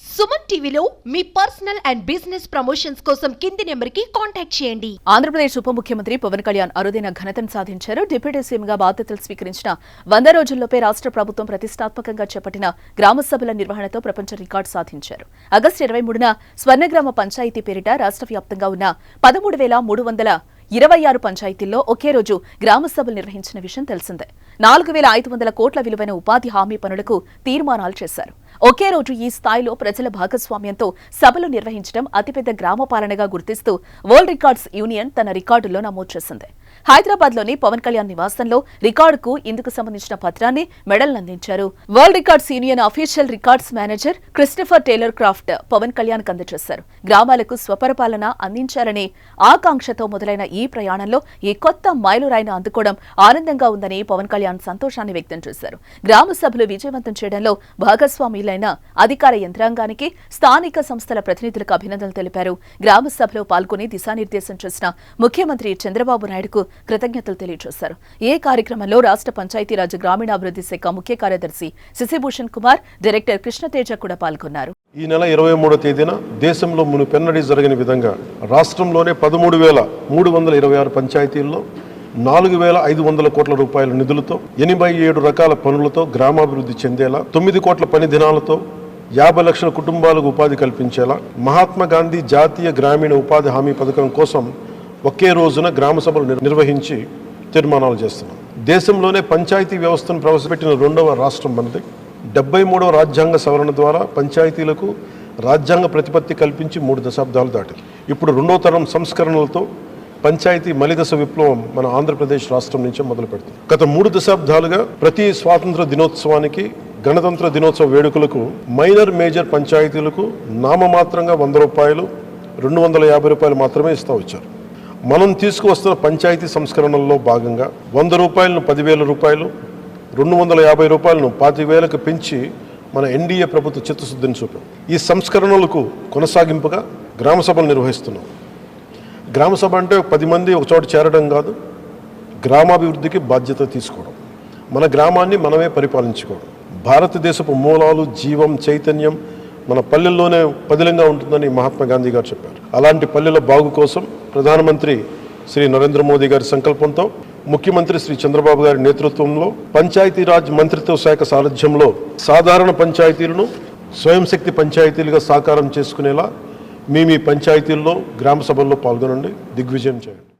సుమన్ టీవీలో మీ personal and business promotions కోసం కింది నెంబర్కి కాంటాక్ట్ చేయండి. ఆంధ్రప్రదేశ్ ఉప ముఖ్యమంత్రి పవన్ కళ్యాణ్ అరుదైన ఘనతను సాధించారు. డిప్యూటీ సీఎంగా బాధ్యతలు స్వీకరించిన వంద రోజుల్లోపే రాష్ట్ర ప్రభుత్వం ప్రతిష్టాత్మకంగా చేపట్టిన గ్రామ సభల నిర్వహణతో ప్రపంచ రికార్డు సాధించారు. ఆగస్టు ఇరవై మూడున స్వర్ణగ్రామ పంచాయతీ పేరిట రాష్ట్ర వ్యాప్తంగా ఉన్న పదమూడు వేల మూడు వందల ఇరవై ఆరు పంచాయతీల్లో ఒకే రోజు గ్రామ సభలు నిర్వహించిన విషయం తెలిసిందే. నాలుగు వేల ఐదు వందల కోట్ల విలువైన ఉపాధి హామీ పనులకు తీర్మానాలు చేశారు. ఒకే రోజు ఈ స్థాయిలో ప్రజల భాగస్వామ్యంతో సభలు నిర్వహించడం అతిపెద్ద గ్రామ పాలనగా గుర్తిస్తూ వరల్డ్ రికార్డ్స్ యూనియన్ తన రికార్డుల్లో నమోదు చేసింది. హైదరాబాద్లోని పవన్ కళ్యాణ్ నివాసంలో రికార్డుకు ఇందుకు సంబంధించిన పత్రాన్ని మెడల్ అందించారు world records union official records manager Christopher Taylor Craft Pawan Kalyan అందజేశారు. గ్రామాలకు స్వపరిపాలన అందించాలనే ఆకాంక్షతో మొదలైన ఈ ప్రయాణంలో ఈ కొత్త మైలురాయిని అందుకోవడం ఆనందంగా ఉందని పవన్ కళ్యాణ్ సంతోషాన్ని వ్యక్తం చేశారు. గ్రామ సభలు విజయవంతం చేయడంలో భాగస్వాములైన అధికార యంత్రాంగానికి స్థానిక సంస్థల ప్రతినిధులకు అభినందనలు తెలిపారు. గ్రామ సభలో పాల్గొని దిశానిర్దేశం చేసిన ముఖ్యమంత్రి చంద్రబాబు నాయుడుకు కృతజ్ఞతలు తెలియజేశారు. ఏ కార్యక్రమంలో రాష్ట్ర పంచాయతీరాజ్ గ్రామీణాభివృద్ధి శాఖ ముఖ్య కార్యదర్శి శశిభూషణ్ కుమార్ డైరెక్టర్ కృష్ణతేజ కూడా పాల్గొన్నారు. ఈ నెల ఇరవై మూడో తేదీన దేశంలో మునుపెన్నడీ జరిగిన విధంగా రాష్ట్రంలోనే పదమూడు వేల మూడు వందల ఇరవై ఆరు పంచాయతీల్లో నాలుగు వేల ఐదు వందల కోట్ల రూపాయల నిధులతో ఎనభై ఏడు రకాల పనులతో గ్రామాభివృద్ధి చెందేలా తొమ్మిది కోట్ల పని దినాలతో యాభై లక్షల కుటుంబాలకు ఉపాధి కల్పించేలా మహాత్మా గాంధీ జాతీయ గ్రామీణ ఉపాధి హామీ పథకం కోసం ఒకే రోజున గ్రామ సభలు నిర్వహించి తీర్మానాలు చేస్తున్నాం. దేశంలోనే పంచాయతీ వ్యవస్థను ప్రవేశపెట్టిన రెండవ రాష్ట్రం మనది. డెబ్బై మూడవ రాజ్యాంగ సవరణ ద్వారా పంచాయతీలకు రాజ్యాంగ ప్రతిపత్తి కల్పించి మూడు దశాబ్దాలు దాటి ఇప్పుడు రెండో తరం సంస్కరణలతో పంచాయతీ మలిదశ విప్లవం మన ఆంధ్రప్రదేశ్ రాష్ట్రం నుంచే మొదలు పెడుతుంది గత మూడు దశాబ్దాలుగా ప్రతి స్వాతంత్ర దినోత్సవానికి గణతంత్ర దినోత్సవ వేడుకలకు మైనర్ మేజర్ పంచాయతీలకు నామమాత్రంగా వంద రూపాయలు రెండు వందల యాభై రూపాయలు మాత్రమే ఇస్తూ వచ్చారు మనం తీసుకువస్తున్న పంచాయతీ సంస్కరణల్లో భాగంగా వంద రూపాయలను పదివేల రూపాయలు రెండు వందల యాభై రూపాయలను పాతి వేలకు పెంచి మన ఎన్డీఏ ప్రభుత్వ చిత్తశుద్ధిని చూపాం. ఈ సంస్కరణలకు కొనసాగింపుగా గ్రామ సభలు నిర్వహిస్తున్నాం. గ్రామ సభ అంటే పది మంది ఒక చోట చేరడం కాదు గ్రామాభివృద్ధికి బాధ్యత తీసుకోవడం. మన గ్రామాన్ని మనమే పరిపాలించుకోవడం. భారతదేశపు మూలాలు జీవం చైతన్యం మన పల్లెల్లోనే పదిలంగా ఉంటుందని మహాత్మా గాంధీ గారు చెప్పారు. అలాంటి పల్లెల బాగు కోసం ప్రధానమంత్రి శ్రీ నరేంద్ర మోదీ గారి సంకల్పంతో ముఖ్యమంత్రి శ్రీ చంద్రబాబు గారి నేతృత్వంలో పంచాయతీరాజ్ మంత్రిత్వ శాఖ సారథ్యంలో సాధారణ పంచాయతీలను స్వయం శక్తి పంచాయతీలుగా సాకారం చేసుకునేలా మీ మీ పంచాయతీల్లో గ్రామ సభల్లో పాల్గొనండి. దిగ్విజయం చేయండి.